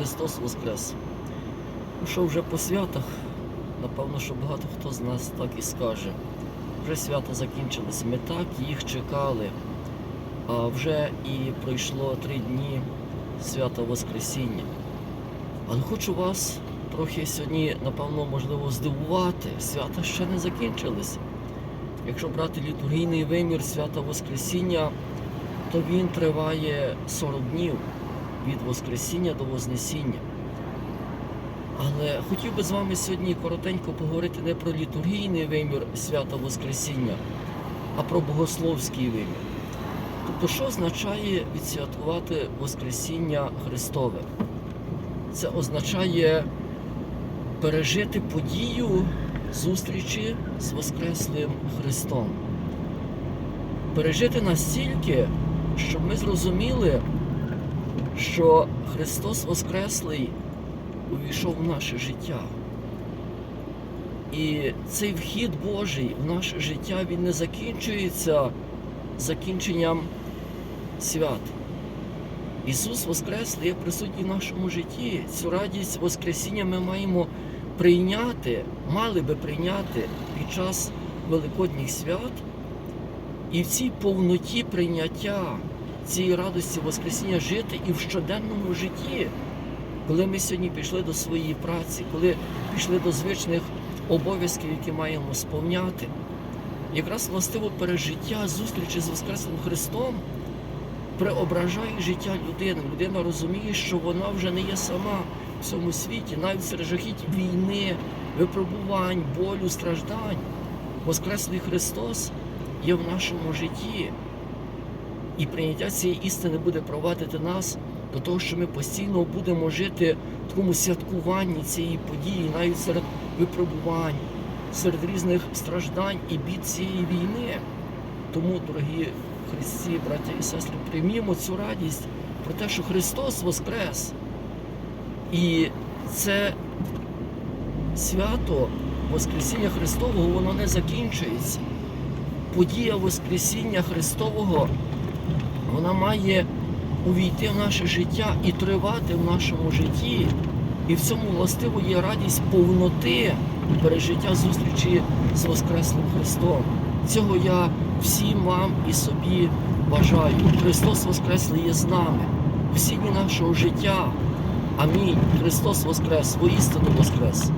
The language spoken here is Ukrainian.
Христос Воскрес. Що вже по святах, напевно, що багато хто з нас так і скаже. Вже свята закінчились. Ми так їх чекали. А вже і пройшло три дні свята Воскресіння. Але хочу вас трохи сьогодні, напевно, можливо, здивувати. Свята ще не закінчились. Якщо брати літургійний вимір свята Воскресіння, то він триває 40 днів від Воскресіння до Вознесіння. Але хотів би з вами сьогодні коротенько поговорити не про літургійний вимір свята Воскресіння, а про богословський вимір. Тобто, що означає відсвяткувати Воскресіння Христове? Це означає пережити подію зустрічі з Воскреслим Христом. Пережити настільки, щоб ми зрозуміли, що Христос Воскреслий увійшов в наше життя. І цей вхід Божий в наше життя він не закінчується закінченням свят. Ісус Воскреслий є присутній в нашому житті. Цю радість Воскресіння ми маємо прийняти, мали би прийняти під час Великодніх свят. І в цій повноті прийняття цієї радості Воскресіння жити і в щоденному житті, коли ми сьогодні пішли до своєї праці, коли пішли до звичних обов'язків, які маємо сповняти, якраз властиво пережиття зустрічі з Воскреслим Христом преображає життя людини. Людина розуміє, що вона вже не є сама в цьому світі, навіть серед жахіть війни, випробувань, болю, страждань. Воскреслий Христос є в нашому житті. І прийняття цієї істини буде провадити нас до того, що ми постійно будемо жити в такому святкуванні цієї події, навіть серед випробувань, серед різних страждань і бід цієї війни. Тому, дорогі Христі, браття і сестри, приймімо цю радість про те, що Христос Воскрес. І це свято Воскресіння Христового, воно не закінчується. Подія Воскресіння Христового, вона має увійти в наше життя і тривати в нашому житті. І в цьому властиво є радість повноти пережиття зустрічі з Воскреслим Христом. Цього я всім вам і собі бажаю. Христос Воскреслий є з нами. Всі дні нашого життя. Амінь. Христос Воскрес, воістину Воскрес.